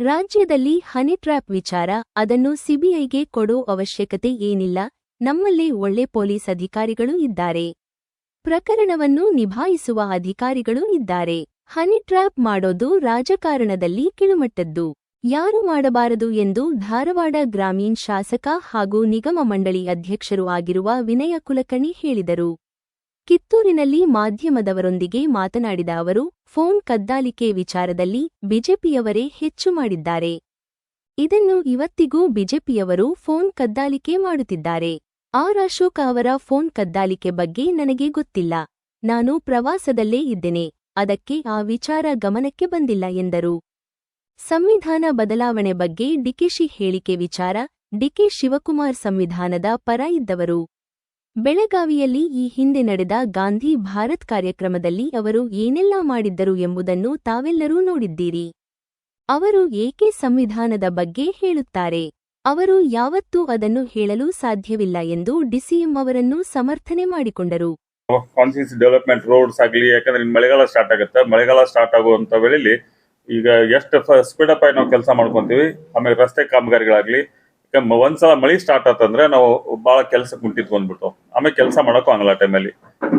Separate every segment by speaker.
Speaker 1: ರಾಜ್ಯದಲ್ಲಿ honey trap ವಿಚಾರ, ಅದನ್ನು ಸಿಬಿಐಗೆ ಕೊಡೋ ಅವಶ್ಯಕತೆ ಏನಿಲ್ಲ, ನಮ್ಮಲ್ಲಿ ಒಳ್ಳೆ ಪೊಲೀಸ್ ಅಧಿಕಾರಿಗಳು ಇದ್ದಾರೆ. ಪ್ರಕರಣವನ್ನು ನಿಭಾಯಿಸುವ ಅಧಿಕಾರಿಗಳು ಇದ್ದಾರೆ. ಹನಿ ಟ್ರ್ಯಾಪ್ ಮಾಡೋದು ರಾಜಕಾರಣದಲ್ಲಿ ಕಿಳುಮಟ್ಟದ್ದು. ಯಾರು ಮಾಡಬಾರದು ಎಂದು ಧಾರವಾಡ ಗ್ರಾಮೀಣ್ ಶಾಸಕ ಹಾಗೂ ನಿಗಮ ಮಂಡಳಿ ಅಧ್ಯಕ್ಷರು ಆಗಿರುವ ವಿನಯ ಕುಲಕರ್ಣಿ ಹೇಳಿದರು. ಕಿತ್ತೂರಿನಲ್ಲಿ ಮಾಧ್ಯಮದವರೊಂದಿಗೆ ಮಾತನಾಡಿದ ಅವರು, ಫೋನ್ ಕದ್ದಾಲಿಕೆ ವಿಚಾರದಲ್ಲಿ ಬಿಜೆಪಿಯವರೇ ಹೆಚ್ಚು ಮಾಡಿದ್ದಾರೆ. ಇದನ್ನು ಇವತ್ತಿಗೂ ಬಿಜೆಪಿಯವರು ಫೋನ್ ಕದ್ದಾಲಿಕೆ ಮಾಡುತ್ತಿದ್ದಾರೆ. ಆರ್ ಅಶೋಕ ಅವರ ಫೋನ್ ಕದ್ದಾಲಿಕೆ ಬಗ್ಗೆ ನನಗೆ ಗೊತ್ತಿಲ್ಲ. ನಾನು ಪ್ರವಾಸದಲ್ಲೇ ಇದ್ದೇನೆ. ಅದಕ್ಕೆ ಆ ವಿಚಾರ ಗಮನಕ್ಕೆ ಬಂದಿಲ್ಲ ಎಂದರು. ಸಂವಿಧಾನ ಬದಲಾವಣೆ ಬಗ್ಗೆ ಡಿಕೆಶಿ ಹೇಳಿಕೆ ವಿಚಾರ ಡಿಕೆ ಶಿವಕುಮಾರ್ ಸಂವಿಧಾನದ ಪರ ಇದ್ದವರು. ಬೆಳಗಾವಿಯಲ್ಲಿ ಈ ಹಿಂದೆ ನಡೆದ ಗಾಂಧಿ ಭಾರತ್ ಕಾರ್ಯಕ್ರಮದಲ್ಲಿ ಅವರು ಏನೆಲ್ಲ ಮಾಡಿದ್ದರು ಎಂಬುದನ್ನು ತಾವೆಲ್ಲರೂ ನೋಡಿದ್ದೀರಿ. ಅವರು ಏಕೆ ಸಂವಿಧಾನದ ಬಗ್ಗೆ ಹೇಳುತ್ತಾರೆ? ಅವರು ಯಾವತ್ತೂ ಅದನ್ನು ಹೇಳಲು ಸಾಧ್ಯವಿಲ್ಲ ಎಂದು ಡಿಸಿಎಂ ಅವರನ್ನು ಸಮರ್ಥನೆ ಮಾಡಿಕೊಂಡರು.
Speaker 2: ಕಾನ್ಸಿಯಸ್ ಡೆವಲಪ್ಮೆಂಟ್ ರೋಡ್ಸ್ ಆಗಲಿ, ಯಾಕಂದ್ರೆ ಮಳೆಗಾಲ ಸ್ಟಾರ್ಟ್ ಆಗುತ್ತೆ. ಮಳೆಗಾಲ ಸ್ಟಾರ್ಟ್ ಆಗುವಂತ ವೇಳೆಯಲ್ಲಿ ಈಗ ಎಷ್ಟು ಸ್ಪೀಡ್ ಅಪ್ ಆಗಿ ನಾವು ಕೆಲಸ ಮಾಡ್ಕೊಂತೀವಿ, ಆಮೇಲೆ ರಸ್ತೆ ಕಾಮಗಾರಿಗಳಾಗ್ಲಿ ಒಂದ್ಸಲ ಮಳಿ ಸ್ಟಾರ್ಟ್ ಆತಂದ್ರೆ ನಾವು ಬಹಳ ಕೆಲಸ ಕುಂಟಿತ್ ಬಂದ್ಬಿಟ್ಟು ಆಮೇಲೆ ಕೆಲಸ ಮಾಡಕ್ಕೂ ಆಗಲ್ಲ ಟೈಮಲ್ಲಿ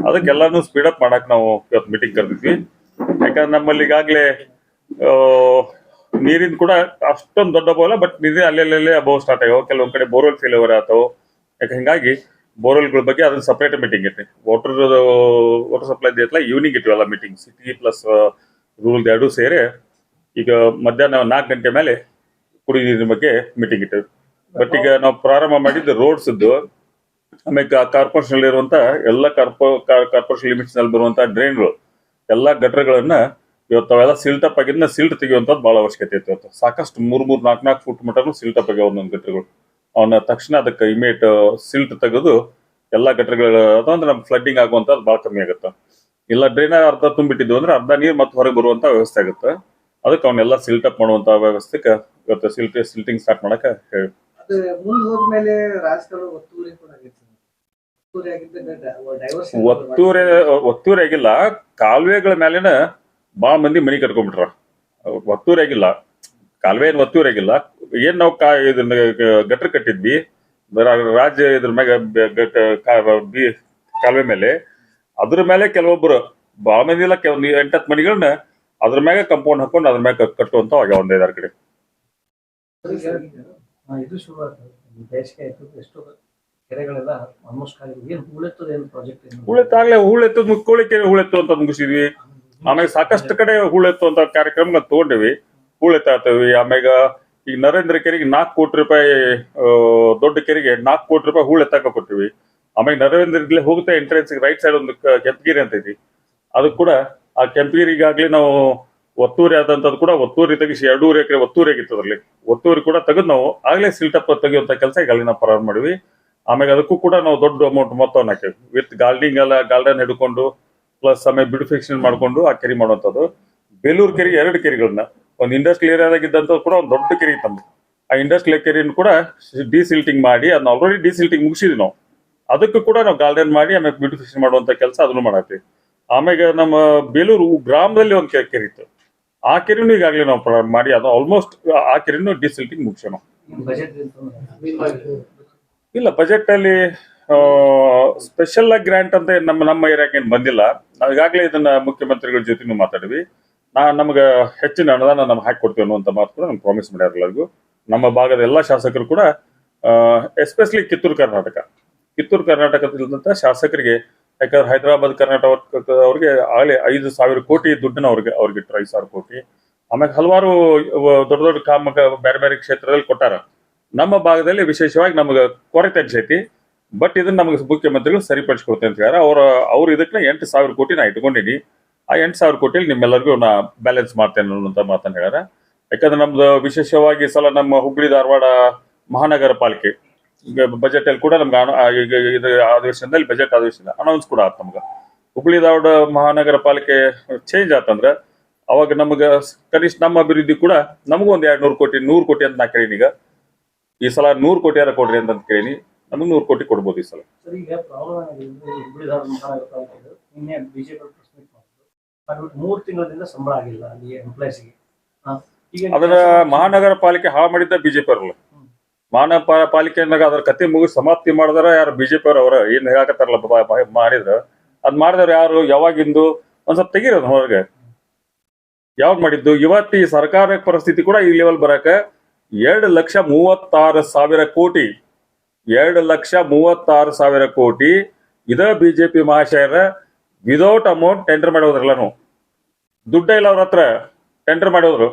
Speaker 2: ಅದಕ್ಕೆಲ್ಲಾನು ಸ್ಪೀಡ್ ಅಪ್ ಮಾಡಕ್ ನಾವು ಇವತ್ತು ಮೀಟಿಂಗ್ ಕರೆದಿದ್ವಿ. ಯಾಕಂದ್ರೆ ನಮ್ಮಲ್ಲಿ ಈಗಾಗಲೇ ನೀರಿನ ಕೂಡ ಅಷ್ಟೊಂದು ದೊಡ್ಡ ಅಭಾವ ಬಟ್ ನೀರಿನ ಅಲ್ಲೆಲ್ಲೇ ಅಭಾವ ಸ್ಟಾರ್ಟ್ ಆಗ್ಯಾವ. ಕೆಲವೊಂದ್ ಕಡೆ ಬೋರ್ವೆಲ್ ಫೇಲ್ಯೂರ್ ಆತವು. ಯಾಕೆ ಹಿಂಗಾಗಿ ಬೋರ್ವೆಲ್ಗಳ ಬಗ್ಗೆ ಅದನ್ನ ಸಪ್ರೇಟ್ ಮೀಟಿಂಗ್ ಐತಿ ವಾಟರ್ ವಾಟರ್ ಸಪ್ಲೈ ಐತಲ್ಲ ಈವ್ನಿಂಗ್ ಇಟ್ಟಿವಲ್ಲ ಮೀಟಿಂಗ್ ಸಿಟಿ ಪ್ಲಸ್ ರೂಲ್ ಎರಡು ಸೇರಿ ಈಗ ಮಧ್ಯಾಹ್ನ ನಾಲ್ಕು ಗಂಟೆ ಮೇಲೆ ಕುಡಿ ನೀರಿನ ಬಗ್ಗೆ ಮೀಟಿಂಗ್ ಇಟ್ಟಿವಿ ಬಟ್ ಈಗ ನಾವು ಪ್ರಾರಂಭ ಮಾಡಿದ್ದು ರೋಡ್ಸ್ ಆಮೇಲೆ ಕಾರ್ಪೊರೇಷನ್ ಇರುವಂತ ಎಲ್ಲ ಕಾರ್ಪೊ ಕಾರ್ಪೊರೇಷನ್ ಲಿಮಿಟ್ಸ್ನಲ್ಲಿ ಡ್ರೈನ್ಗಳು ಎಲ್ಲಾ ಗಟರ್ಗಳನ್ನ ಇವತ್ತು ಅವೆಲ್ಲ ಸಿಲ್ಟಪ್ ಆಗಿದ್ನ ಸಿಲ್ಟ್ ತೆಗೆಯುವಂತದ್ದು ಬಹಳ ಅವಶ್ಯಕತೆ ಇತ್ತು ಇವತ್ತು. ಸಾಕಷ್ಟು ಮೂರ್ ಮೂರ್, ನಾಲ್ಕು ನಾಲ್ಕು ಫುಟ್ ಮಟನು ಸಿಲ್ಟಪ್ ಆಗ್ಯಾವ ಒಂದೊಂದು ಗಟರ್ಗಳು ಅವನ್ನ ತಕ್ಷಣ ಅದಕ್ಕೆ ಇಮೇಟ್ ಸಿಲ್ಟ್ ತೆಗೆದು ಎಲ್ಲಾ ಗಟರ್ಗಳು ಅಂದ್ರೆ ನಮ್ಗೆ ಫ್ಲಡ್ಡಿಂಗ್ ಆಗುವಂತದ್ದು ಬಹಳ ಕಮ್ಮಿ ಆಗುತ್ತೆ. ಇಲ್ಲ ಡ್ರೈನ್ ಅರ್ಧ ತುಂಬಿಟ್ಟಿದ್ವು ಅಂದ್ರೆ ಅರ್ಧ ನೀರು ಮತ್ತೆ ಹೊರಗೆ ಬರುವಂತ ವ್ಯವಸ್ಥೆ ಆಗುತ್ತೆ. ಅದಕ್ಕೆ ಅವನ್ನೆಲ್ಲ ಸಿಲ್ಟಪ್ ಮಾಡುವಂತ ವ್ಯವಸ್ಥೆಗೆ ಇವತ್ತು ಸಿಲ್ಟ್ ಸಿಲ್ಟಿಂಗ್ ಸ್ಟಾರ್ಟ್ ಮಾಡಕ್ಕೆ ಹೇಳಿ.
Speaker 3: ಅದು ಮುಂದೆ ಹೋದ್ಮೇಲೆ ರಾಜಕಾರಣ ಒತ್ತೂರಿ ಕೂಡ ಆಗೈತೆ ಒತ್ತುವರಿ ಆಗಿದ್ದ ಡೈವರ್ಸ್
Speaker 2: ಒತ್ತೂರೆ ಒತ್ತೂರೆ ಆಗಿಲ್ಲ. ಕಾಲುವೆಗಳ ಮೇಲಿನ ಬಾಳ ಮಂದಿ ಮನಿ ಕಟ್ಕೊಂಡ್ಬಿಟ್ರ. ಒತ್ತೂರಿ ಆಗಿಲ್ಲ. ಕಾಲುವೆ ಏನ್ ಒತ್ತೂರಿ ಆಗಿಲ್ಲ. ಏನ್ ನಾವು ಕಾ ಇದನ್ನ ಗಟ್ರ ಕಟ್ಟಿದ್ವಿ. ರಾಜ್ಯ ಇದ್ರ ಮ್ಯಾಗ ಕಾಲುವೆ ಮೇಲೆ. ಅದ್ರ ಮೇಲೆ ಕೆಲವೊಬ್ರು ಬಾಳ ಮಂದಿ ಇಲ್ಲ. ಕೆಲವ್ ಎಂಟತ್ ಮನಿಗಳನ್ನ ಅದ್ರ ಮ್ಯಾಗ ಕಂಪೌಂಡ್ ಹಾಕೊಂಡು ಅದ್ರ ಮ್ಯಾಗ ಕಟ್ಟುವಂತ ಆಗ್ಯಾವ ಕಡೆ.
Speaker 3: ಇದು ಶುರು ಆಗ್ತದೆ ಬೇಸಿಗೆ ಆಯ್ತು, ಎಷ್ಟು ಕೆರೆಗಳೆಲ್ಲ ಆಲ್ಮೋಸ್ಟ್ ಖಾಲಿ ಏನ್ ಹೂಳೆತ್ತದ ಏನು ಪ್ರಾಜೆಕ್ಟ್ ಏನು?
Speaker 2: ಹೂಳೆತ್ತಾಗ್ಲೇ ಹೂಳೆತ್ತು ಮುಕ್ಕೋಳಿ ಕೆರೆ ಹೂಳೆತ್ತು ಅಂತ ಮುಗಿಸಿದ್ವಿ. ಆಮೇಲೆ ಸಾಕಷ್ಟು ಕಡೆ ಹೂಳೆತ್ತು ಅಂತ ಕಾರ್ಯಕ್ರಮ ತಗೊಂಡಿವಿ. ಹೂಳೆತ್ತಾತವಿ ಆಮ್ಯಾಗ ಈಗ ನರೇಂದ್ರ ಕೆರೆಗೆ ನಾಲ್ಕು ಕೋಟಿ ರೂಪಾಯಿ ದೊಡ್ಡ ಕೆರೆಗೆ ನಾಲ್ಕು ಕೋಟಿ ರೂಪಾಯಿ ಹೂಳೆತ್ತಾಕ ಕೊಟ್ಟಿವಿ. ಆಮೇಲೆ ನರೇಂದ್ರ ಹೋಗುತ್ತೆ ಎಂಟ್ರೆನ್ಸ್ ರೈಟ್ ಸೈಡ್ ಒಂದು ಕೆಂಪಗಿರಿ ಅಂತ ಐತಿ. ಅದು ಕೂಡ ಆ ಕೆಂಪಗಿರಿಗಾಗ್ಲಿ ನಾವು ಒತ್ತೂರಿ ಆದಂತದ್ದು ಕೂಡ ಒತ್ತೂರಿ ತೆಗಿಸಿ ಎರಡೂವರೆ ಎಕರೆ ಒತ್ತೂರಿ ಆಗಿತ್ತು ಅದರಲ್ಲಿ. ಒತ್ತೂರಿ ಕೂಡ ತೆಗೆದು ನಾವು ಆಗ್ಲೇ ಸಿಲ್ಟಪ್ ತೆಗೆಯುವಂತ ಕೆಲಸ ಈಗ ನಾವು ಪ್ರಾರಂಭ ಮಾಡಿವಿ ಆಮೇಲೆ ಅದಕ್ಕೂ ಕೂಡ ನಾವು ದೊಡ್ಡ ಅಮೌಂಟ್ ಮೊತ್ತವನ್ನು ಹಾಕಿವಿ ವಿತ್ ಗಾರ್ಡನಿಂಗ್ ಎಲ್ಲ ಗಾರ್ಡನ್ ಹಿಡ್ಕೊಂಡು ಪ್ಲಸ್ ಆಮೇಲೆ ಬ್ಯೂಟಿಫಿಕೇಶನ್ ಮಾಡ್ಕೊಂಡು ಆ ಕೆರೆ ಮಾಡುವಂಥದ್ದು ಬೇಲೂರು ಕೆರೆ ಎರಡು ಕೆರೆಗಳನ್ನ, ಒಂದು ಇಂಡಸ್ಟ್ರಿಯಲ್ ಏರಿಯಾದಾಗಿದ್ದಂತ ಕೂಡ ಒಂದು ದೊಡ್ಡ ಕೆರೆ ಇತ್ತು ಆ ಇಂಡಸ್ಟ್ರಿಯಲ್ ಕೆರೆಯನ್ನು ಕೂಡ ಡಿಸಿಲ್ಟಿಂಗ್ ಮಾಡಿ ಅದನ್ನ ಆಲ್ರೆಡಿ ಡಿಸಿಲ್ಟಿಂಗ್ ಮುಗಿಸಿದ್ವಿ ನಾವು. ಅದಕ್ಕೂ ಕೂಡ ನಾವು ಗಾರ್ಡನ್ ಮಾಡಿ, ಆಮೇಲೆ ಬ್ಯೂಟಿಫಿಕೇಶನ್ ಮಾಡುವಂತ ಕೆಲಸ ಅದನ್ನು ಮಾಡತ್ತೀವಿ ಆಮೇಲೆ ನಮ್ಮ ಬೇಲೂರು ಗ್ರಾಮದಲ್ಲಿ ಒಂದು ಕೆರೆ ಇತ್ತು. ಆ ಕೆರೆನೂ ಈಗಾಗಲೇ ನಾವು ಪ್ರಾರಂಭ ಮಾಡಿ ಅದು ಆಲ್ಮೋಸ್ಟ್ ಆ ಕೆರೆನೂ ಡಿಸಿಲ್ಟಿಂಗ್ ಮುಗಿಸೋಣ. ಇಲ್ಲ ಬಜೆಟ್ ಅಲ್ಲಿ ಸ್ಪೆಷಲ್ ಆಗಿ ಗ್ರಾಂಟ್ ಅಂತ ನಮ್ಮ ನಮ್ಮ ಏರಿಯಾಕ್ಕೆ ಏನು ಬಂದಿಲ್ಲ. ನಾವು ಈಗಾಗಲೇ ಇದನ್ನ ಮುಖ್ಯಮಂತ್ರಿಗಳ ಜೊತೆನೂ ಮಾತಾಡಿವಿ ನಾ ನಮ್ಗೆ ಹೆಚ್ಚಿನ ಅನುದಾನ ನಮ್ಗೆ ಹಾಕಿ ಕೊಡ್ತೀವಿ ಅನ್ನುವಂಥ ಮಾತು ಕೂಡ ನಮ್ಗೆ ಪ್ರಾಮಿಸ್ ಮಾಡ್ಯಾರ ಎಲ್ಲರಿಗೂ. ನಮ್ಮ ಭಾಗದ ಎಲ್ಲಾ ಶಾಸಕರು ಕೂಡ ಎಸ್ಪೆಷಲಿ ಕಿತ್ತೂರು ಕರ್ನಾಟಕ. ಕಿತ್ತೂರು ಕರ್ನಾಟಕದಲ್ಲಿದ್ದಂಥ ಶಾಸಕರಿಗೆ ಯಾಕಂದ್ರೆ ಹೈದರಾಬಾದ್ ಕರ್ನಾಟಕ ಅವ್ರಿಗೆ ಆಗಲೇ ಐದು ಸಾವಿರ ಕೋಟಿ ದುಡ್ಡನ್ನ ಅವ್ರಿಗೆ ಅವ್ರಿಗೆ ಇಟ್ಟರು ಐದು ಸಾವಿರ ಕೋಟಿ. ಆಮೇಲೆ ಹಲವಾರು ದೊಡ್ಡ ದೊಡ್ಡ ಕಾಮ ಬೇರೆ ಬೇರೆ ಕ್ಷೇತ್ರದಲ್ಲಿ ಕೊಟ್ಟಾರ. ನಮ್ಮ ಭಾಗದಲ್ಲಿ ವಿಶೇಷವಾಗಿ ನಮಗೆ ಕೊರತೆ ಅನ್ಸೈತಿ ಬಟ್ ಇದನ್ನ ನಮಗೆ ಮುಖ್ಯಮಂತ್ರಿಗಳು ಸರಿಪಡಿಸ್ಕೊಡ್ತೇನೆ ಅಂತ ಹೇಳ್ಯಾರ. ಅವ್ರ ಅವ್ರು ಇದಕ್ಕೆ ಎಂಟು ಸಾವಿರ ಕೋಟಿ ನಾ ಇಟ್ಕೊಂಡಿನಿ. ಆ ಎಂಟು ಸಾವಿರ ಕೋಟಿಯಲ್ಲಿ ನಿಮ್ಮೆಲ್ಲರಿಗೂ ನಾ ಬ್ಯಾಲೆನ್ಸ್ ಮಾಡ್ತೇನೆ ಅನ್ನೋಂಥ ಮಾತನ್ನು ಹೇಳ್ಯಾರ. ಯಾಕಂದ್ರೆ ನಮ್ದು ವಿಶೇಷವಾಗಿ ಸಲ ನಮ್ಮ ಹುಬ್ಬಳ್ಳಿ ಧಾರವಾಡ ಮಹಾನಗರ ಪಾಲಿಕೆ ಬಜೆಟ್ ಅಲ್ಲಿ ಕೂಡ ನಮ್ಗೆ ಇದು ಅಧಿವೇಶನದಲ್ಲಿ ಬಜೆಟ್ ಅಧಿವೇಶನ ಅನೌನ್ಸ್ ಕೂಡ ಆತ್ ನಮ್ಗೆ. ಹುಬ್ಳಿ ಧಾರವಾಡ ಮಹಾನಗರ ಪಾಲಿಕೆ ಚೇಂಜ್ ಆತಂದ್ರೆ ಅವಾಗ ನಮಗೆ ಕನಿಷ್ಠ ನಮ್ಮ ಅಭಿವೃದ್ಧಿ ಕೂಡ ನಮಗೂ ಒಂದ್ ಎರಡ್ ನೂರು ಕೋಟಿ ನೂರು ಕೋಟಿ ಅಂತ ನಾ ಕೇಳೀನಿ ಈಗ. ಈ ಸಲ ನೂರು ಕೋಟಿ ಯಾರ ಕೊಡ್ರಿ ಅಂತ ಕೇಳೀನಿ. ನಮಗೆ ನೂರು ಕೋಟಿ ಕೊಡ್ಬೋದು ಈ ಸಲ.
Speaker 3: ಮೂರು ತಿಂಗಳಿಂದ ಸಂಬಳ ಆಗಿಲ್ಲ
Speaker 2: ಅದನ್ನ ಮಹಾನಗರ ಪಾಲಿಕೆ ಹಾಳು ಮಾಡಿದ್ದ ಬಿಜೆಪಿ ಅವರಲ್ಲ. ಮಹಾನಗರ ಪಾಲಿಕೆನಾಗ ಅದ್ರ ಕತೆ ಮುಗಿಸಿ ಸಮಾಪ್ತಿ ಮಾಡಿದ್ರ ಯಾರು ಬಿಜೆಪಿ ಅವ್ರ ಏನ್ ಹೇಳಕತ್ತಾರಲ್ಲ ಮಾಡಿದ್ರ. ಅದ್ ಮಾಡಿದ್ರ ಯಾರು? ಯಾವಾಗಿಂದು ಒಂದ್ ಸ್ವಲ್ಪ ತೆಗೀರ ಹೊರಗೆ. ಯಾವಾಗ ಮಾಡಿದ್ದು? ಇವತ್ತು ಈ ಸರ್ಕಾರ ಪರಿಸ್ಥಿತಿ ಕೂಡ ಈ ಲೆವೆಲ್ ಬರಕ ಎರಡು ಲಕ್ಷ ಮೂವತ್ತಾರು ಸಾವಿರ ಕೋಟಿ. ಎರಡು ಲಕ್ಷ ಮೂವತ್ತಾರು ಸಾವಿರ ಕೋಟಿ. ಇದ ಬಿಜೆಪಿ ಮಹಾಶಯರ ವಿದೌಟ್ ಅಮೌಂಟ್ ಟೆಂಡರ್ ಮಾಡೋದ್ರಲ್ಲನು. ದುಡ್ಡ ಇಲ್ಲ ಅವ್ರ ಹತ್ರ. ಟೆಂಡರ್ ಮಾಡೋದ್ರು.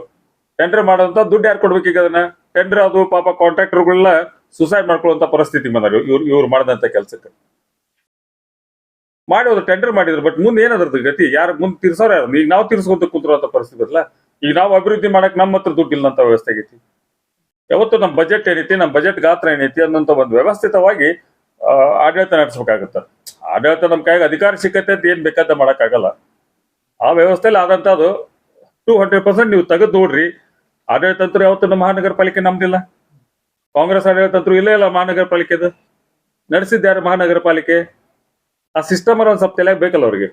Speaker 2: ಟೆಂಡರ್ ಮಾಡೋದಂತ ದುಡ್ಡು ಯಾರು ಕೊಡ್ಬೇಕೀಗ ಅದನ್ನ? ಟೆಂಡರ್ ಅದು ಪಾಪ ಕಾಂಟ್ರಾಕ್ಟರ್ಗಳನ್ನ ಸುಸೈಡ್ ಮಾಡ್ಕೊಳ್ಳುವಂತ ಪರಿಸ್ಥಿತಿ ಬಂದಾರ ಇವ್ರು ಇವ್ರು ಮಾಡಿದಂತ ಕೆಲಸಕ್ಕೆ. ಮಾಡಿ ಅವ್ರು ಟೆಂಡರ್ ಮಾಡಿದ್ರು ಬಟ್ ಮುಂದೆ ಏನದ್ರದ್ದು ಗತಿ? ಯಾರು ಮುಂದೆ ತೀರ್ಸೋರು ಯಾರು? ಈಗ ನಾವು ತೀರ್ಸ್ಕೊಂತ ಕೂತಿರುವಂತ ಪರಿಸ್ಥಿತಿ ಬರಲ್ಲ ಈಗ ನಾವು ಅಭಿವೃದ್ಧಿ ಮಾಡಕ್ ನಮ್ಮ ಹತ್ರ ದುಡ್ಡು ಇಲ್ಲಂತ ವ್ಯವಸ್ಥೆ ಆಗೈತಿ. ಯಾವತ್ತು ನಮ್ಮ ಬಜೆಟ್ ಏನೈತಿ ನಮ್ಮ ಬಜೆಟ್ ಗಾತ್ರ ಏನೈತಿ ಅನ್ನೋಂತ ಒಂದು ವ್ಯವಸ್ಥಿತವಾಗಿ ಆಡಳಿತ ನಡೆಸಬೇಕಾಗತ್ತ. ಆಡಳಿತ ನಮ್ ಕೈಗೆ ಅಧಿಕಾರ ಸಿಕ್ಕತ್ತೆ ಅಂತ ಏನ್ ಬೇಕಾದ ಮಾಡಕ್ಕಾಗಲ್ಲ. ಆ ವ್ಯವಸ್ಥೆಯಲ್ಲಿ ಆದಂತ ಅದು ಟೂ ಹಂಡ್ರೆಡ್ ಪರ್ಸೆಂಟ್ ನೀವು ತೆಗೆದು ನೋಡ್ರಿ. ಆಡಳಿತ ಯಾವತ್ತೂ ಮಹಾನಗರ ಪಾಲಿಕೆ ನಮ್ದಿಲ್ಲ. ಕಾಂಗ್ರೆಸ್ ಆಡಳಿತ ತಂತ್ರ ಇಲ್ಲೇ ಇಲ್ಲ ಮಹಾನಗರ ಪಾಲಿಕೆದು ನಡೆಸಿದ್ಯಾರು ಮಹಾನಗರ ಪಾಲಿಕೆ ಆ ಸಿಸ್ಟಮ್ ಒಂದ್ ಸ್ವಲ್ಪ ತಲೆಯಾಗ ಬೇಕಲ್ಲ ಅವ್ರಿಗೆ.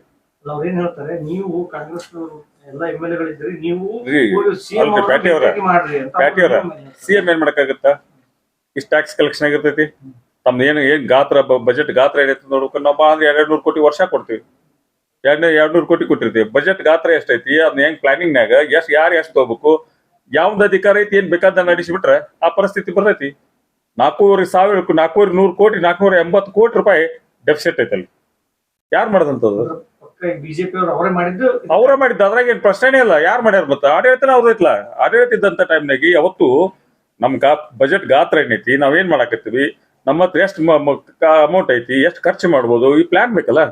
Speaker 3: ಅವ್ರು ಏನ್ ಹೇಳ್ತಾರೆ? ನೀವು ಕಾಂಗ್ರೆಸ್ ಎಲ್ಲ ಎಂ ಎಲ್ ಎಗಳಿದ್ರಿ ನೀವು.
Speaker 2: ಸಿ ಎಂ ಏನ್ ಮಾಡಕ್ಕಾಗತ್ತ? ಇಷ್ಟ ಟ್ಯಾಕ್ಸ್ ಕಲೆಕ್ಷನ್ ಆಗಿರ್ತೈತಿ. ತಮ್ದು ಏನು ಏನ್ ಗಾತ್ರ ಬಜೆಟ್ ಗಾತ್ರ ಏನೈತೆ ನೋಡ್ಕೊಂಡು ನಮ್ಮ ಅಂದ್ರೆ ಎರಡ್ ನೂರು ಕೋಟಿ ವರ್ಷ ಕೊಡ್ತೀವಿ. ಎರಡ್ ಎರಡ್ ನೂರು ಕೋಟಿ ಕೊಟ್ಟಿರ್ತೀವಿ. ಬಜೆಟ್ ಗಾತ್ರ ಎಷ್ಟೈತಿ? ಅದನ್ನ ಹೆಂಗ್ ಪ್ಲಾನಿಂಗ್ನಾಗ ಎಷ್ಟ್ ಯಾರು ಎಷ್ಟು ತಗೋಬೇಕು? ಯಾವ್ದು ಅಧಿಕಾರ ಐತಿ, ಏನ್ ಬೇಕಾದ ನಡೆಸಿಬಿಟ್ರೆ ಆ ಪರಿಸ್ಥಿತಿ ಬರ್ತೈತಿ. ನಾಲ್ಕೂವರೆ ಸಾವಿರ, ನಾಲ್ಕೂವರೆ ನೂರು ಕೋಟಿ, ನಾಲ್ಕೂವರೆ ಎಂಬತ್ತು ಕೋಟಿ ರೂಪಾಯಿ ಡೆಫಿಸಿಟ್ ಐತಲ್ಲಿ ಯಾರು ಮಾಡದಂತದ್ದು?
Speaker 3: ಬಿಜೆಪಿ ಅವ್ರು ಮಾಡಿದ್ದು,
Speaker 2: ಅದ್ರಾಗ ಏನ್ ಪ್ರಶ್ನೆನೇ ಇಲ್ಲ. ಯಾರು ಮಾಡ್ಯಾರ ಮತ್ತ? ಆಡಳಿತನ ಅವ್ರೈತ್ಲ ಆಡಳಿತ ಇದ್ದಂತ ಟೈಮ್ನಾಗಿ ಯಾವತ್ತು ನಮ್ ಗಾ, ಬಜೆಟ್ ಗಾತ್ರ ಏನೈತಿ ನಾವೇನ್ ಮಾಡಾಕತ್ತೀವಿ? ನಮ್ಮ ಹತ್ರ ಎಷ್ಟು ಅಮೌಂಟ್ ಐತಿ, ಎಷ್ಟು ಖರ್ಚು ಮಾಡ್ಬೋದು? ಈ ಪ್ಲಾನ್ ಬೇಕಲ್ಲ?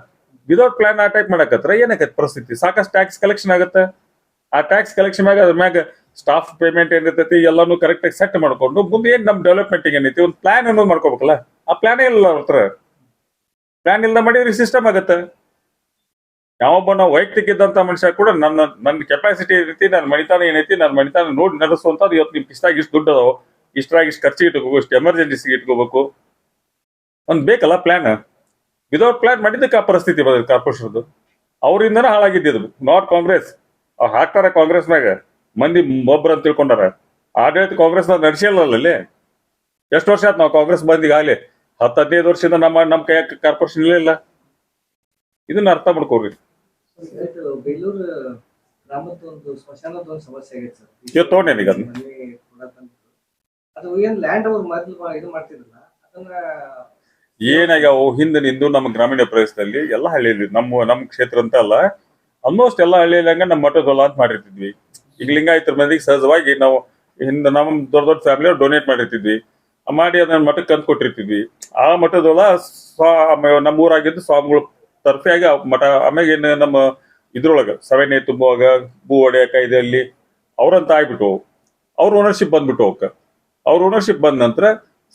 Speaker 2: ವಿದೌಟ್ ಪ್ಲಾನ್ ಆ ಟೈಪ್ ಮಾಡಾಕತ್ರ ಏನಾಗತ್ತೆ ಪರಿಸ್ಥಿತಿ? ಸಾಕಷ್ಟು ಟ್ಯಾಕ್ಸ್ ಕಲೆಕ್ಷನ್ ಆಗತ್ತೆ? ಆ ಟ್ಯಾಕ್ಸ್ ಕಲೆಕ್ಷನ್ ಮ್ಯಾಗ ಅದ್ರ ಮ್ಯಾಗ ಸ್ಟಾಫ್ ಪೇಮೆಂಟ್ ಏನಿರ್ತೈತಿ ಎಲ್ಲಾನು ಕರೆಕ್ಟ್ ಆಗಿ ಸೆಟ್ ಮಾಡ್ಕೊಂಡು ಮುಂದೆ ಏನು ನಮ್ ಡೆವಲಪ್ಮೆಂಟ್ ಏನೈತಿ, ಒಂದು ಪ್ಲಾನ್ ಅನ್ನೋದು ಮಾಡ್ಕೋಬೇಕಲ್ಲ? ಆ ಪ್ಲಾನೇ ಇಲ್ಲ ಅವ್ರ ಹತ್ರ? ಪ್ಲಾನ್ ಇಲ್ಲದ ಮಾಡಿದ್ರೆ ಸಿಸ್ಟಮ್ ಆಗತ್ತೆ. ಯಾವೊಬ್ಬ ನಾವು ವೈಯಕ್ತಿಕ ಇದ್ದಂತ ಮನುಷ್ಯ ಕೂಡ ನನ್ನ ನನ್ನ ಕೆಪಾಸಿಟಿ ಏನೈತಿ, ನನ್ನ ಮಣಿತಾನ ಏನೈತಿ, ನನ್ನ ಮಣಿತಾನ ನೋಡಿ ನಡೆಸುವಂಥದ್ದು ಇವತ್ತು ನಿಮ್ಗೆ ಇಷ್ಟಾಗಿ ಇಷ್ಟು ದುಡ್ಡು ಅದಾವ. ಇಷ್ಟ್ರಾಗಿ ಇಷ್ಟು ಖರ್ಚಿಗೆ ಇಟ್ಕೋಬೇಕು, ಇಷ್ಟು ಎಮರ್ಜೆನ್ಸಿಗೆ ಇಟ್ಕೋಬೇಕು. ಒಂದ್ ಬೇಕಲ್ಲ ಪ್ಲಾನ್ ವಿದೌಟ್ ಪ್ಲಾನ್ ಮಾಡಿದ್ದಕ್ಕೆ ಆ ಪರಿಸ್ಥಿತಿ ಬಂದಿದೆ ಕಾರ್ಪೊರೇಷನ್ದು ಅವರಿಂದನೇ ಹಾಳಾಗಿದ್ದು ನಾಟ್ ಕಾಂಗ್ರೆಸ್ ಅವ್ರು ಹಾಕ್ತಾರೆ ಕಾಂಗ್ರೆಸ್ ಮಂದಿ ಒಬ್ರು ಅಂತ ತಿಳ್ಕೊಂಡಾರ. ಆಡಳಿತ ಕಾಂಗ್ರೆಸ್ ನಡೆಸಿಲ್ಲ ಅಲ್ಲಿ ಎಷ್ಟು ವರ್ಷ ಆಯ್ತು ನಾವು ಕಾಂಗ್ರೆಸ್ ಬಂದಿಗಾಗಲಿ ಹತ್ತು ಹದಿನೈದು ವರ್ಷದಿಂದ ನಮ್ಮ ನಮ್ಮ ಕೈ ಕಾರ್ಪೊರೇಷನ್ ಇಲ್ಲ ಇದನ್ನ ಅರ್ಥ ಮಾಡ್ಕೋರಿ
Speaker 4: ಇವತ್ತು ಬೇಲೂರು ಗ್ರಾಮದ ಒಂದು ಸ್ಮಶಾನದ ಒಂದು ಸಮಸ್ಯೆ ಆಗೈತೆ ಸರ್.
Speaker 2: ಇವತ್ತು ತಗೊಂಡೇನಿ ಈಗ ಅದನ್ನ.
Speaker 4: ಅದು ಏನ್ ಲ್ಯಾಂಡ್ ಅವ್ರು ಮೊದ್ಲು ಇದು ಮಾಡ್ತಿದ್ರಲ್ಲ ಅದನ್ನ
Speaker 2: ಏನಾಗ್ಯಾವು ಹಿಂದೆ ನಿಂದು ನಮ್ಮ ಗ್ರಾಮೀಣ ಪ್ರದೇಶದಲ್ಲಿ ಎಲ್ಲ ಹಳ್ಳಿಯಲ್ಲಿ ನಮ್ಮ ನಮ್ಮ ಕ್ಷೇತ್ರ ಅಂತ ಅಲ್ಲ ಆಲ್ಮೋಸ್ಟ್ ಎಲ್ಲ ಹಳ್ಳಿಯಲ್ಲಿ ಹಂಗ ನಮ್ಮ ಮಠದೊಲ್ಲ ಅಂತ ಮಾಡಿರ್ತಿದ್ವಿ. ಈಗ ಲಿಂಗಾಯತರ ಮಂದಿಗೆ ಸಹಜವಾಗಿ ನಾವು ಹಿಂದೆ ನಮ್ಮ ದೊಡ್ಡ ದೊಡ್ಡ ಫ್ಯಾಮಿಲಿ ಡೊನೇಟ್ ಮಾಡಿರ್ತಿದ್ವಿ. ಮಾಡಿ ಅದನ್ನ ಮಠಕ್ಕೆ ತಂದು ಕೊಟ್ಟಿರ್ತಿದ್ವಿ. ಆ ಮಠದೊಳ ನಮ್ಮ ಊರಾಗಿದ್ದು ಸ್ವಾಮಿಗಳು ತರ್ಫಿಯಾಗಿ ಆ ಮಠ ಆಮೇಲೆ ಏನು ನಮ್ಮ ಇದ್ರೊಳಗ ಸವೆನೆ ತುಂಬುವಾಗ ಭೂ ಒಡೆಯ ಕಾಯ್ದೆಯಲ್ಲಿ ಅವ್ರಂತ ಆಗ್ಬಿಟ್ಟು, ಅವ್ರ ಓನರ್ಶಿಪ್ ಬಂದ್ಬಿಟ್ಟು ಅವಕ್ಕ. ಅವ್ರ ಓನರ್ಶಿಪ್ ಬಂದ ನಂತರ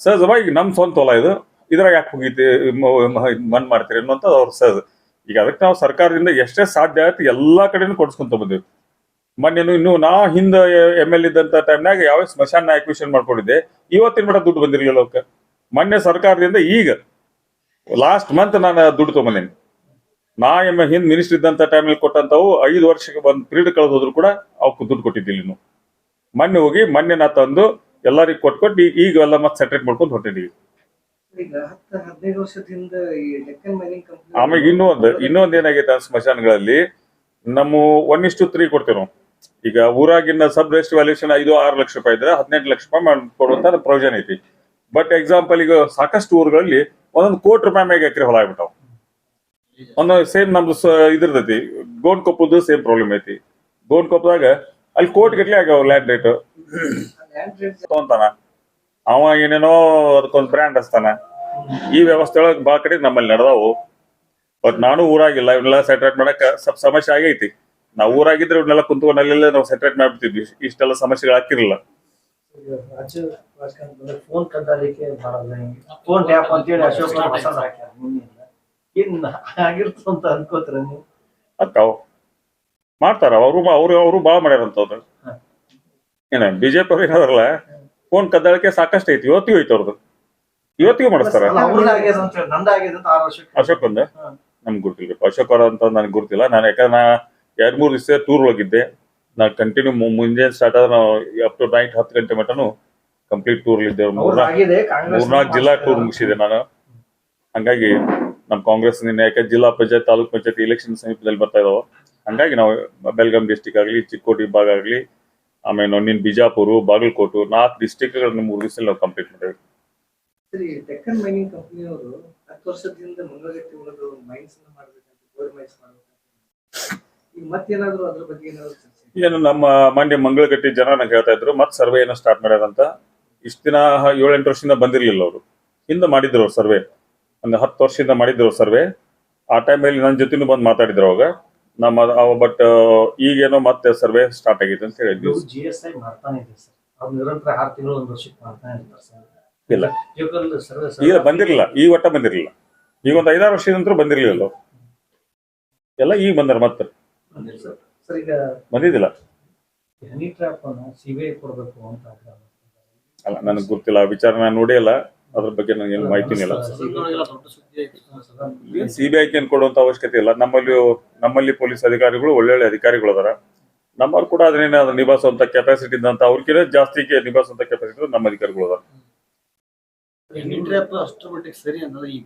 Speaker 2: ಸಹಜವಾಗಿ ನಮ್ಮ ಸ್ವಂತ ಹೊಲ ಇದು. ಇದ್ರಾಗ ಯಾಕೆ ಹೋಗಿದ್ದೆ ಮನ್ ಮಾಡ್ತೀರಿ ಅನ್ನೋಂತ ಅವ್ರ ಸಹಜ. ಈಗ ಅದಕ್ಕೆ ನಾವು ಸರ್ಕಾರದಿಂದ ಎಷ್ಟೇ ಸಾಧ್ಯ ಆಯ್ತು ಎಲ್ಲಾ ಕಡೆನೂ ಕೊಡ್ಸ್ಕೊಂತ ಬಂದಿವಿ. ಮೊನ್ನೆನು ಇನ್ನು ನಾ ಹಿಂದ ಎಂ ಎಲ್ ಇದ್ದಂತ ಟೈಮ್ನಾಗ ಯಾವ ಸ್ಮಶಾನ ಆಕ್ವಿಷನ್ ಮಾಡ್ಕೊಂಡಿದ್ದೆ. ಇವತ್ತಿನ ಮಟ್ಟ ದುಡ್ಡು ಬಂದಿರಲಿಲ್ಲ ಅವಕ್ಕೆ ಮೊನ್ನೆ ಸರ್ಕಾರದಿಂದ ಈಗ ಲಾಸ್ಟ್ ಮಂತ್ ನಾನು ದುಡ್ಡು ತಗೊಂಡೇನೆ ನಾ ಎಂ ಹಿಂದ್ ಮಿನಿಸ್ಟರ್ ಇದ್ದಂತ ಟೈಮಲ್ಲಿ ಕೊಟ್ಟಂತವು ಐದು ವರ್ಷಕ್ಕೆ ಒಂದು ಪೀರಿಯಡ್ ಕಳೆದು ಹೋದ್ರು ಕೂಡ ಅವಕ್ಕೆ ದುಡ್ಡು ಕೊಟ್ಟಿದ್ದಿಲ್ಲ ಇನ್ನು. ಮೊನ್ನೆ ಹೋಗಿ ಮೊನ್ನೆ ನಾ ತಂದು ಎಲ್ಲರಿಗೂ ಕೊಟ್ಕೊಟ್ಟು ಈಗ ಎಲ್ಲ ಮತ್ತೆ ಸೆಟ್ರೇಟ್ ಮಾಡ್ಕೊಂಡು
Speaker 4: ಕಂಪನಿ
Speaker 2: ಆಮೇಲೆ ಇನ್ನೂ ಒಂದು ಇನ್ನೊಂದ್ ಏನಾಗೈತೆ ಸ್ಮಶಾನಗಳಲ್ಲಿ ನಮ್ಮ ಒನ್ ಇಷ್ಟು ತ್ರೀ ಕೊಡ್ತೀವಿ ನಾವು. ಈಗ ಊರಾಗಿನ ಸಬ್ ರೆಸ್ಟ್ ವ್ಯಾಲ್ಯೂಷನ್ ಐದು, ಆರು ಲಕ್ಷ ರೂಪಾಯಿ ಇದ್ರೆ ಹದಿನೆಂಟು ಲಕ್ಷ ರೂಪಾಯಿ ಮಾಡ್ಕೊಡುವಂತ ಪ್ರೊವಿಷನ್ ಐತಿ. ಬಟ್ ಎಕ್ಸಾಂಪಲ್ ಈಗ ಸಾಕಷ್ಟು ಊರುಗಳಲ್ಲಿ ಒಂದೊಂದು ಕೋಟಿ ರೂಪಾಯಿ ಮ್ಯಾಗ ಎಕರೆ ಹೊಲ ಆಗ್ಬಿಟ್ಟಾವ. ಒಂದೊಂದು ಸೇಮ್ ನಮ್ದು ಇದ್ರದೈತಿ. ಗೋನ್ ಕೊಪ್ಪದ್ದು ಸೇಮ್ ಪ್ರಾಬ್ಲಮ್ ಐತಿ. ಗೋನ್ ಕೊಪ್ಪದಾಗ ಅಲ್ಲಿ ಕೋಟಿ ಗಟ್ಲೆ ಆಗ್ಯಾವ ಲ್ಯಾಂಡ್ ರೇಟ್ ತಗೊಂತಾನ. ಅವ ಏನೇನೋ ಅದಕ್ಕೊಂದು ಬ್ರ್ಯಾಂಡ್ ಹಚ್ತಾನ. ಈ ವ್ಯವಸ್ಥೆ ಒಳಗೆ ಭಾಳ ಕಡೆ ನಮ್ಮಲ್ಲಿ ನಡೆದವು. ಬಟ್ ನಾನು ಊರಾಗಿಲ್ಲ ಇವನ್ನೆಲ್ಲ ಸೆಟ್ರೇಟ್ ಮಾಡಕ್ಕೆ ಸ್ವಲ್ಪ ಸಮಸ್ಯೆ ಆಗೈತಿ. ನಾವು ಊರಾಗಿದ್ರೆ ಇವನ್ನೆಲ್ಲ ಕುಂತ್ಕೊಂಡು ಅಲ್ಲೆಲ್ಲ ನಾವು ಸೆಟ್ರೇಟ್ ಮಾಡ್ಬಿಡ್ತಿದ್ವಿ ಇಷ್ಟೆಲ್ಲ ಸಮಸ್ಯೆಗಳು ಹಾಕಿರಲಿಲ್ಲ
Speaker 3: ಫೋನ್ ಕದ್ದಾಲಿಕೆ ಮಾಡಲ್ಲ ಫೋನ್ ಟ್ಯಾಪ್ ಅಂತೇಳಿ ಅಶೋಕ್ ಅವ್ರು ಹೊಸದ್ ಹಾಕ್ಯಾರ. ನಿನ್ನೆಲ್ಲ. ಏನ್ ಆಗಿರ್ತದ ಅಂತ ಅನ್ಕೋತೀರ ನೀವು?
Speaker 2: ಅಕ್ಕಾವ್ ಮಾಡ್ತಾರ. ಅವರು ಅವರು ಅವರು ಭಾಳ ಮಾಡ್ಯಾರಂತವ್ರು ಏನ ಬಿಜೆಪಿ ಅವ್ರು ಏನಾದ್ರಲ್ಲ ಫೋನ್ ಕದ್ದಾಳಿಕೆ ಸಾಕಷ್ಟು ಐತಿ. ಇವತ್ತಿಗೂ ಐತಿ ಅವ್ರದ್ದು ಇವತ್ತಿಗೂ ಮಾಡಿಸ್ತಾರ? ಅಶೋಕ್ ಒಂದ. ನಮ್ಗೆ ಗೊತ್ತಿಲ್ಲ. ಅಶೋಕ್ ಅವ್ರ ಅಂತ ನನಗೆ ಗೊತ್ತಿಲ್ಲ. ನಾನು ಯಾಕಂದ್ರೆ ನಾ ಎರಡ್ ಮೂರ್ ದಿವಸ ಟೂರ್ ಹೋಗಿದ್ದೆ ನಾನು ಕಂಟಿನ್ಯೂ ಮುಂಜಾನೆ ಸ್ಟಾರ್ಟ್ ಆದ್ರೆ ನಾವು ಅಪ್ ಟು ನೈಟ್ ಹತ್ತು ಗಂಟೆ ಮಟನು ಕಂಪ್ಲೀಟ್ ಟೂರ್ ಇದ್ದೇವೆ.
Speaker 3: ಅವ್ರದ್ದು
Speaker 2: ಮೂರ್ನಾಲ್ಕು ಜಿಲ್ಲಾ ಟೂರ್ ಮುಗಿಸಿದೆ ನಾನು. ಹಂಗಾಗಿ ನಮ್ಮ ಕಾಂಗ್ರೆಸ್ ಯಾಕೆ ಜಿಲ್ಲಾ ಪಂಚಾಯತ್ ತಾಲೂಕ್ ಪಂಚಾಯತ್ ಇಲೆಕ್ಷನ್ ಸಮೀಪದಲ್ಲಿ ಬರ್ತಾ ಇದಾವೆ. ಹಂಗಾಗಿ ನಾವು ಬೆಲ್ಗಾಂ ಡಿಸ್ಟಿಕ್ ಆಗಲಿ ಚಿಕ್ಕೋಟಿ ಭಾಗ ಆಗಲಿ ಆಮೇಲೆ ನಿನ್ನ ಬಿಜಾಪುರ ಬಾಗಲಕೋಟು ನಾಲ್ಕು ಡಿಸ್ಟಿಕ್ಗಳನ್ನ ಮೂರು ದಿವಸದಲ್ಲಿ ನಾವು ಕಂಪ್ಲೀಟ್ ಮಾಡಿದ್ವಿ.
Speaker 4: ಡೆಕ್ಕನ್ ಮೈನಿಂಗ್ ಕಂಪನಿಯವರು ಹತ್ತು ವರ್ಷದಿಂದ ಮಂಗಳಗಟ್ಟಿ ಒಳಗೆ ಮೈನ್ಸ್ ಮಾಡ್ಬೇಕಂತ ಗೋಲ್ಡ್ ಮೈನ್ಸ್ ಮಾಡ್ಬೇಕಂತ. ಈಗ ಮತ್ತೇನಾದ್ರು ಅದ್ರ ಬಗ್ಗೆ ಏನಾದ್ರು ಚರ್ಚೆ
Speaker 2: ಏನು ನಮ್ಮ ಮಂಡ್ಯ ಮಂಗಳಗಟ್ಟಿ ಜನ ನಂಗೆ ಹೇಳ್ತಾ ಇದ್ರು ಮತ್ತೆ ಸರ್ವೆ ಏನೋ ಸ್ಟಾರ್ಟ್ ಮಾಡ್ಯಾರಂತ. ಇಷ್ಟ ದಿನ ಏಳೆಂಟು ವರ್ಷದಿಂದ ಬಂದಿರಲಿಲ್ಲ ಅವರು. ಹಿಂದೆ ಮಾಡಿದ್ರು ಅವ್ರು ಸರ್ವೆ. ಒಂದು ಹತ್ತು ವರ್ಷದಿಂದ ಮಾಡಿದ್ರು ಸರ್ವೆ. ಆ ಟೈಮಲ್ಲಿ ನನ್ನ ಜೊತೆನೂ ಬಂದು ಮಾತಾಡಿದ್ರು ಅವಾಗ. ನಮ್ಮ ಬಟ್ ಈಗೇನೋ ಮತ್ತೆ ಸರ್ವೆ ಸ್ಟಾರ್ಟ್ ಆಗಿದೆ ಅಂತ ಹೇಳಿದ್ವಿ.
Speaker 3: ಜಿ ಎಸ್ ಐ ಮಾಡ್ತಾನೆ ಇದೆ ಸರ್. ಅವ್ರು ನಿರಂತರ ಆರು ತಿಂಗಳು ಒಂದು ವರ್ಷಕ್ಕೆ ಮಾಡ್ತಾನೆ ಇರ್ತಾರೆ ಸರ್.
Speaker 2: ಇಲ್ಲ.
Speaker 3: ಜೋಕಲ್ ಸರ್ವೆ
Speaker 2: ಈಗ ಬಂದಿರಲಿಲ್ಲ. ಈ ಒಟ್ಟ ಬಂದಿರಲಿಲ್ಲ. ಈಗ ಒಂದು ಐದಾರು ವರ್ಷದ ನಂತರ ಬಂದಿರಲಿಲ್ಲ ಎಲ್ಲ ಈಗ ಬಂದಾರ ಮತ್ತೆ.
Speaker 3: ಸರ್ ಸರ್ ಈಗ
Speaker 2: ಬಂದಿದ್ದಿಲ್ಲ.
Speaker 3: ಹನಿ ಟ್ರ್ಯಾಪ್ ಅನ್ನು ಸಿಬಿಐ ಕೊಡಬೇಕು ಅಂತ
Speaker 2: ಅಲ್ಲ ನನಗೆ ಗೊತ್ತಿಲ್ಲ ಆ ವಿಚಾರ ನಾನು ನೋಡಿಲ್ಲ ಅದ್ರ ಬಗ್ಗೆ ಏನು ಮಾಹಿತಿ ಇಲ್ಲ ಸಿಬಿಐ ಏನು ಕೊಡುವಂತ ಅವಶ್ಯಕತೆ ಇಲ್ಲ. ನಮ್ಮಲ್ಲಿ ನಮ್ಮಲ್ಲಿ ಪೊಲೀಸ್ ಅಧಿಕಾರಿಗಳು ಒಳ್ಳೊಳ್ಳೆ ಅಧಿಕಾರಿಗಳು ಅದಾರ. ನಮ್ಮವ್ರು ಕೂಡ ಅದನ್ನೇನು ಅದನ್ನ ನಿಭಾಯಿಸುವಂತ ಕೆಪಾಸಿಟಿ ಇದ್ದಂತ ಅವ್ರಿಗಿಂತ ಜಾಸ್ತಿ ನಿಭಾಯಿಸುವಂತ ಕೆಪಾಸಿಟಿ ನಮ್ಮ ಅಧಿಕಾರಿಗಳು ಅದಾರ.
Speaker 5: ಅಷ್ಟು ಅಷ್ಟರ ಮಟ್ಟಿಗೆ ಸರಿ ಅನ್ನೋದು ಈ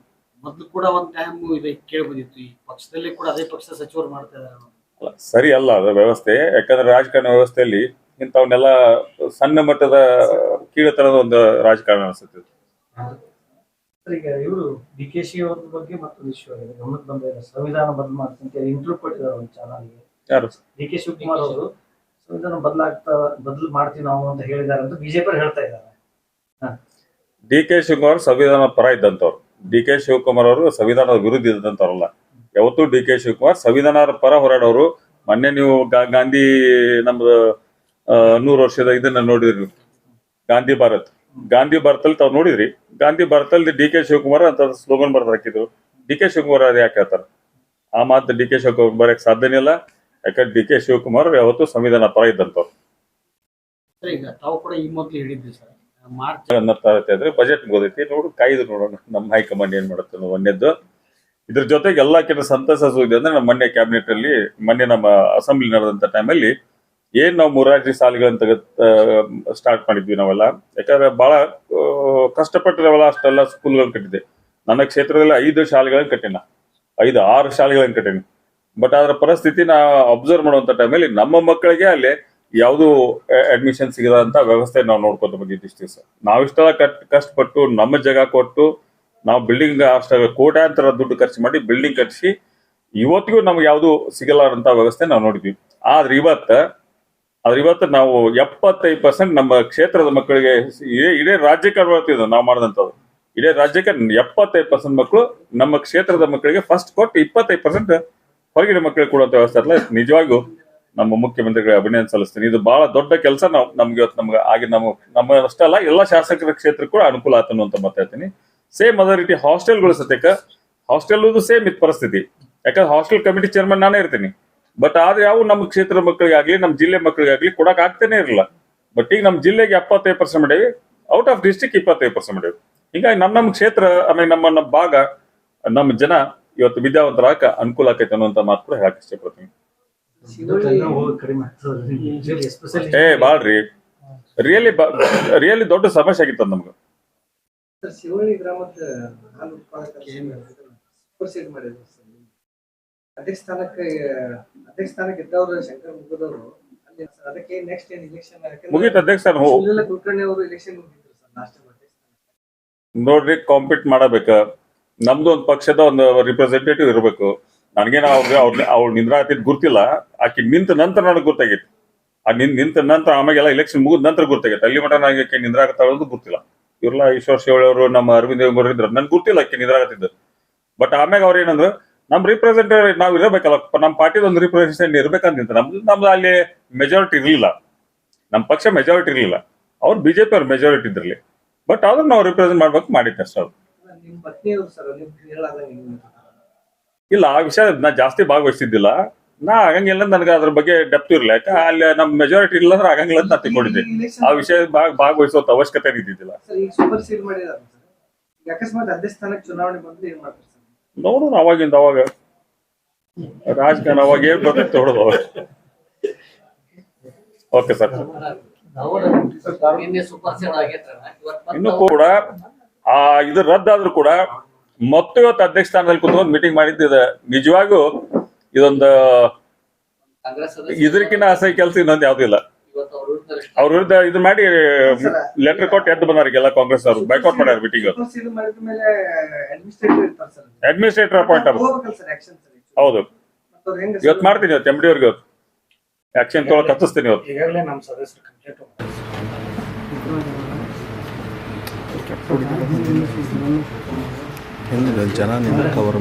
Speaker 5: ಮೊದ್ಲು ಕೂಡ ಒಂದ್ ಟೈಮ್ ಇದೆ ಕೇಳಿ ಬಂದಿತ್ತು ಈ ಪಕ್ಷದಲ್ಲಿ ಕೂಡ ಅದೇ ಪಕ್ಷ ಸಚಿವರು ಮಾಡ್ತಾ.
Speaker 2: ಅಲ್ಲ, ಸರಿ ಅಲ್ಲ ಅದು ವ್ಯವಸ್ಥೆ. ಯಾಕಂದ್ರೆ ರಾಜಕಾರಣ ವ್ಯವಸ್ಥೆಯಲ್ಲಿ ಇಂಥವನ್ನೆಲ್ಲ ಸಣ್ಣ ಮಟ್ಟದ ಕೀಳತನದ ಒಂದು ರಾಜಕಾರಣ ಅನಿಸುತ್ತೆ.
Speaker 3: ಈಗ ಇವರು ಡಿ ಕೆ ಶಿ ಅವ್ರ ಬಗ್ಗೆ ಮತ್ತೊಂದು ಇಶ್ಯೂ ಆಗಿದೆ ಗಮನಕ್ಕೆ ಬಂದಿದೆ ಸಂವಿಧಾನ ಬದಲು ಮಾಡ್ತಂತ ಅಂತ ಇಂಟರ್ವ್ಯೂ ಕೊಟ್ಟಿದ್ದಾರೆ ಒಂದು ಚಾನಲ್ಗೆ
Speaker 2: ಯಾರು?
Speaker 3: ಡಿ ಕೆ ಶಿವಕುಮಾರ್ ಅವರು ಸಂವಿಧಾನ ಬದಲಾಗ್ತಾ ಬದಲು ಮಾಡ್ತೀವಿ ನಾವು ಅಂತ ಹೇಳಿದ್ದಾರೆ ಅಂತ ಬಿಜೆಪಿ ಹೇಳ್ತಾ ಇದ್ದಾರೆ.
Speaker 2: ಡಿ ಕೆ ಶಿವಕುಮಾರ್ ಸಂವಿಧಾನ ಪರ ಇದ್ದಂತವ್ರು ಡಿ ಕೆ ಶಿವಕುಮಾರ್ ಅವರು ಸಂವಿಧಾನದ ವಿರುದ್ಧ ಇದ್ದಂತವ್ರಲ್ಲ ಯಾವತ್ತೂ ಡಿ ಕೆ ಶಿವಕುಮಾರ್ ಸಂವಿಧಾನ ಪರ ಹೋರಾಡೋರು. ಮೊನ್ನೆ ನೀವು ಗಾಂಧಿ ನಮ್ದು ನೂರು ವರ್ಷದ ಇದನ್ನ ನೋಡಿದ್ರಿ ಗಾಂಧಿ ಭಾರತ್. ಗಾಂಧಿ ಭಾರತಲ್ಲಿ ತಾವು ನೋಡಿದ್ರಿ. ಗಾಂಧಿ ಭಾರತಲ್ಲಿ ಡಿ ಕೆ ಶಿವಕುಮಾರ್ ಅಂತ ಸ್ಲೋಗನ್ ಬರ್ದು ಹಾಕಿದ್ರು. ಡಿ ಕೆ ಶಿವಕುಮಾರ್ ಅದು ಯಾಕೆ ಹೇಳ್ತಾರೆ? ಆ ಮಾತು ಡಿ ಕೆ ಶಿವಕುಮಾರ್ ಬರಕ್ ಸಾಧ್ಯನೇ ಇಲ್ಲ. ಯಾಕಂದ್ರೆ ಡಿ ಕೆ ಶಿವಕುಮಾರ್ ಯಾವತ್ತು ಸಂವಿಧಾನ ಪರ ಇದ್ದಂತವ್ರು
Speaker 5: ಮಾರ್ಚ್
Speaker 2: ಇದ್ರೆ ಬಜೆಟ್ ಗೊತ್ತೈತಿ ನೋಡು ಕಾಯ್ದು ನೋಡೋಣ. ನಮ್ಮ ಹೈಕಮಾಂಡ್ ಏನ್ ಮಾಡುತ್ತೆ ಒಂದೇದ್ದು. ಇದ್ರ ಜೊತೆಗೆ ಎಲ್ಲಕ್ಕಿಂತ ಸಂತಸ ಇದೆ ಅಂದ್ರೆ ನಮ್ಮ ಮೊನ್ನೆ ಕ್ಯಾಬಿನೆಟ್ ಅಲ್ಲಿ ಮೊನ್ನೆ ನಮ್ಮ ಅಸೆಂಬ್ಲಿ ನಡೆದಂತ ಟೈಮಲ್ಲಿ ಏನ್ ನಾವು ಮುರಾರ್ಜಿ ಸಾಲಿಗಳನ್ನ ತೆಗೆ ಸ್ಟಾರ್ಟ್ ಮಾಡಿದ್ವಿ ನಾವೆಲ್ಲ. ಯಾಕಂದ್ರೆ ಬಹಳ ಕಷ್ಟಪಟ್ಟು ನಾವೆಲ್ಲ ಅಷ್ಟೆಲ್ಲ ಸ್ಕೂಲ್ಗಳನ್ನ ಕಟ್ಟಿದೆ ನನ್ನ ಕ್ಷೇತ್ರದಲ್ಲಿ ಐದು ಶಾಲೆಗಳನ್ನ ಕಟ್ಟಿನ. ಐದು, ಆರು ಶಾಲೆಗಳನ್ನ ಕಟ್ಟಿನಿ. ಬಟ್ ಅದರ ಪರಿಸ್ಥಿತಿ ನಾ ಅಬ್ಸರ್ವ್ ಮಾಡುವಂತ ಟೈಮಲ್ಲಿ ನಮ್ಮ ಮಕ್ಕಳಿಗೆ ಅಲ್ಲಿ ಯಾವುದು ಅಡ್ಮಿಷನ್ ಸಿಗದಂತ ವ್ಯವಸ್ಥೆ ನಾವು ನೋಡ್ಕೊಂತ ಬಂದಿದ್ದು ಇಷ್ಟು ದಿವಸ. ನಾವಿಷ್ಟೆಲ್ಲ ಕಟ್, ಕಷ್ಟಪಟ್ಟು ನಮ್ಮ ಜಾಗ ಕೊಟ್ಟು ನಾವು ಬಿಲ್ಡಿಂಗ್ ಅಷ್ಟ ಕೋಟ್ಯಾಂತರ ದುಡ್ಡು ಖರ್ಚು ಮಾಡಿ ಬಿಲ್ಡಿಂಗ್ ಕಟ್ಟಿಸಿ ಇವತ್ತಿಗೂ ನಮ್ಗೆ ಯಾವುದು ಸಿಗಲಾರಂತ ವ್ಯವಸ್ಥೆ ನಾವು ನೋಡಿದ್ವಿ. ಆದ್ರೆ ಇವತ್ತ, ಆದ್ರೆ ಇವತ್ತು ನಾವು ಎಪ್ಪತ್ತೈದು ಪರ್ಸೆಂಟ್ ನಮ್ಮ ಕ್ಷೇತ್ರದ ಮಕ್ಕಳಿಗೆ ಇಡೀ ಇಡೀ ರಾಜ್ಯಕ್ಕೆ ಅಳವಡಿಸಿದ್ದು ನಾವು ಮಾಡಿದಂಥದ್ದು. ಇಡೀ ರಾಜ್ಯಕ್ಕೆ ಎಪ್ಪತ್ತೈದು ಪರ್ಸೆಂಟ್ ಮಕ್ಕಳು ನಮ್ಮ ಕ್ಷೇತ್ರದ ಮಕ್ಕಳಿಗೆ ಫಸ್ಟ್ ಕೊಟ್ಟು ಇಪ್ಪತ್ತೈದು ಪರ್ಸೆಂಟ್ ಹೊರಗಿನ ಮಕ್ಕಳಿಗೆ ಕೊಡುವಂತ ವ್ಯವಸ್ಥೆ ಅಲ್ಲ ನಿಜವಾಗೂ ನಮ್ಮ ಮುಖ್ಯಮಂತ್ರಿಗಳಿಗೆ ಅಭಿನಂದನೆ ಸಲ್ಲಿಸ್ತೀನಿ. ಇದು ಬಹಳ ದೊಡ್ಡ ಕೆಲಸ ನಾವು, ನಮ್ಗೆ ಇವತ್ತು ನಮ್ಗೆ ಆಗಿ ನಮ್ಮ ನಮ್ಮ ಅಷ್ಟೇ ಅಲ್ಲ ಎಲ್ಲ ಶಾಸಕರ ಕ್ಷೇತ್ರಕ್ಕೂ ಅನುಕೂಲ ಆತನು ಅಂತ ಮಾತಾಡ್ತೀನಿ ಸೇಮ್ ಅದೇ ರೀತಿ ಹಾಸ್ಟೆಲ್ಗಳು ಸತ್ಯಕ್ಕ. ಹಾಸ್ಟೆಲ್ ಸೇಮ್ ಇತ್ತು ಪರಿಸ್ಥಿತಿ. ಯಾಕಂದ್ರೆ ಹಾಸ್ಟೆಲ್ ಕಮಿಟಿ ಚೇರ್ಮನ್ ನಾನೇ ಇರ್ತೀನಿ. ಬಟ್ ಆದ್ರೆ ಯಾವ ನಮ್ಮ ಕ್ಷೇತ್ರ ಮಕ್ಕಳಿಗಾಗ್ಲಿ ನಮ್ಮ ಜಿಲ್ಲೆ ಮಕ್ಕಳಿಗಾಗ್ಲಿ ಕೊಡಕ್ ಆಗ್ತಾನೆ ಇರಲಿಲ್ಲ. ಬಟ್ ಈಗ ನಮ್ಮ ಜಿಲ್ಲೆಗೆ ಎಪ್ಪತ್ತೈದು ಪರ್ಸೆಂಟ್ ಮಾಡೇವಿ. ಔಟ್ ಆಫ್ ಡಿಸ್ಟಿಕ್ ಇಪ್ಪತ್ತೈದು ಪರ್ಸೆಂಟ್ ಮಾಡೇವಿ. ಹಿಂಗಾಗಿ ನಮ್ಮ ನಮ್ಮ ಕ್ಷೇತ್ರ ಆಮೇಲೆ ನಮ್ಮ ನಮ್ಮ ಭಾಗ ನಮ್ಮ ಜನ ಇವತ್ತು ವಿದ್ಯಾವಂತರಾಕ ಅನುಕೂಲ ಆಕೈತೆ ಅನ್ನುವಂತ ಮಾತು ಕೂಡ ಹೇಳಕ್ ಇಷ್ಟಪಡ್ತೀನಿ. ಏ ಬಾಳ್ರಿ. ರಿಯಲಿ ರಿಯಲಿ ದೊಡ್ಡ ಸಮಸ್ಯೆ ಆಗಿತ್ತು ನಮ್ಗೆ.
Speaker 4: ಸರ್ ಶಿವಳ್ಳಿ ಗ್ರಾಮದ ಹಾಲು ಉತ್ಪಾದಕ ಸೂಪರ್ ಸೀಡ್ ಮಾಡಿದ್ರು ಸರ್. ಅಧ್ಯಕ್ಷ ಸ್ಥಾನಕ್ಕೆ ಅಧ್ಯಕ್ಷ ಸ್ಥಾನಕ್ಕೆ ಇದ್ದವರು ಶಂಕರ್ ಮುಗಿದವರು. ಅಲ್ಲಿ ಸರ್ ಅದಕ್ಕೆ ನೆಕ್ಸ್ಟ್ ಏನ್ ಇಲೆಕ್ಷನ್
Speaker 2: ಮುಗೀತು ಅಧ್ಯಕ್ಷ
Speaker 4: ಕುಲಕರ್ಣಿ ಅವರು ಇಲೆಕ್ಷನ್ ಮುಗಿದ್ರು ಸರ್ ಲಾಸ್ಟ್
Speaker 2: ನೋಡ್ರಿ ಕಾಂಪೀಟ್ ಮಾಡಬೇಕ. ನಮ್ದು ಒಂದು ಪಕ್ಷದ ಒಂದು ರಿಪ್ರೆಸೆಂಟೇಟಿವ್ ಇರಬೇಕು. ನನಗೇನ ಅವ್ರಿಗೆ ಅವ್ರ ಅವ್ರು ನಿಂದ್ರಾತಿದ್ ಗುರ್ತಿಲ್ಲ. ಆಕಿ ನಿಂತ ನಂತರ ನನಗೆ ಗೊತ್ತಾಗೈತಿ ಆ ನಿಂತ ನಂತರ ಆಮೇಲೆಲ್ಲ ಇಲೆಕ್ಷನ್ ಮುಗಿದ ನಂತರ ಗೊತ್ತಾಗೈತೆ ಅಲ್ಲಿ ಮಟ್ಟ ನನಗೆ ನಿಂದ್ರಾಗತ್ತಾಳದು ಗೊತ್ತಿಲ್ಲ ಇವ್ರಲ್ಲ ಈಶ್ವರ್ ಅವರು ನಮ್ಮ ಅರವಿಂದ್ ಅವರು ಇದ್ರು. ನನ್ಗೆ ಗೊತ್ತಿಲ್ಲ ಆಕೆ ಇದ್ರಾಗತ್ತಿದ್ದು ಬಟ್ ಆಮ್ಯಾಗ ಅವ್ರು ಏನಂದ್ರು ನಮ್ ರಿಪ್ರೆಸೆಂಟೇಟಿವ್ ನಾವ್ ಇರಬೇಕಲ್ಲ ನಮ್ಮ ಪಾರ್ಟಿದ ಒಂದು ರಿಪ್ರೆಸೆಂಟೇಟಿವ್ ಇರ್ಬೇಕಂತ ನಮ್ದು ನಮ್ದು ಅಲ್ಲಿ ಮೆಜಾರಿಟಿ ಇರಲಿಲ್ಲ. ನಮ್ಮ ಪಕ್ಷ ಮೆಜಾರಿಟಿ ಇರಲಿಲ್ಲ. ಅವ್ರು ಬಿಜೆಪಿ ಅವ್ರ ಮೆಜಾರಿಟಿ ಇದ್ರಲ್ಲಿ. ಬಟ್ ಆದ್ರೂ ನಾವು ರಿಪ್ರೆಸೆಂಟ್ ಮಾಡ್ಬೇಕು ಮಾಡಿದ್ದೆ ಅಷ್ಟೇ ಅದು
Speaker 4: ನಿಮ್ ಹೇಳಾದಂಗೆ
Speaker 2: ಇಲ್ಲ ಆ ವಿಷಯ ನಾ ಜಾಸ್ತಿ ಭಾಗವಹಿಸಿದ್ದಿಲ್ಲ ನಾ ಆಗಂಗಿಲ್ಲ ನನಗೆ ಅದ್ರ ಬಗ್ಗೆ ಡೆಪ್ತ್ ಇರ್ಲಿಲ್ಲ ಯಾಕೆ? ಅಲ್ಲಿ ನಮ್ ಮೆಜಾರಿಟಿ ಇಲ್ಲ ಅಂದ್ರೆ ಆಗಂಗಿಲ್ಲ ಅಂತ ತಿಳ್ಕೊಂಡಿದ್ದೆ. ಆ ವಿಷಯ ಭಾಗ ಭಾಗವಹಿಸುವಂತ ಅವಶ್ಯಕತೆ ಇದ್ದಿದ್ದಿಲ್ಲ. ನೋಡೋಣ ಅವಾಗಿಂದ ಅವಾಗ. ರಾಜಕಾರಣ ಅವಾಗ ಏನ್ ಬರ್ತೈತೆ ನೋಡೋದು ಅವಾಗ. Okay sir. ಇನ್ನು ಕೂಡ ಆ ಇದು ರದ್ದಾದ್ರೂ ಕೂಡ ಮತ್ತೆ ಇವತ್ತು ಅಧ್ಯಕ್ಷ ಸ್ಥಾನದಲ್ಲಿ ಕುತ್ಕೊಂಡು ಮೀಟಿಂಗ್ ಮಾಡಿದ್ದು ನಿಜವಾಗೂ ಇದೊಂದು
Speaker 6: ಕಾಂಗ್ರೆಸ್
Speaker 2: ಇದಕ್ಕಿಂತ ಅಸಹ್ಯ ಕೆಲಸ ಇನ್ನೊಂದು ಯಾವ್ದು ಇಲ್ಲ.
Speaker 6: ಅವ್ರ ವಿರುದ್ಧ
Speaker 2: ಇದು ಮಾಡಿ ಲೆಟರ್ ಕೊಟ್ಟು ಎದ್ದು ಬಂದಾರ ಎಲ್ಲ ಕಾಂಗ್ರೆಸ್ ಅವರು. ಬೈಕೌಟ್ ಮಾಡ್ಯಾರ ಮೀಟಿಂಗ್ ಅಡ್ಮಿನಿಸ್ಟ್ರೇಟರ್ ಅಪಾಯಿಂಟ್ ಆಗ
Speaker 4: ಸರ್ ಆಕ್ಷನ್ ಸರ್
Speaker 2: ಹೌದು. ಇವತ್ತು ಮಾಡ್ತೀನಿ ಇವತ್ತು ಎಂ ಡಿ ಅವ್ರಿಗೆ ಇವತ್ತು. ಆಕ್ಷನ್ ತೊಗೊಳಕ್ ಹತ್ತಿಸ್ತೀನಿ ಇವತ್ತು.
Speaker 5: ಈಗಾಗಲೇ ನಮ್ಮ ಸದಸ್ಯರು ಕಂಪ್ಲೇಂಟ್
Speaker 7: ಹೆಂಗಿದೆ ಜನ ಕವರ್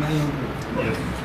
Speaker 7: ಮಾಡಿದ್ರು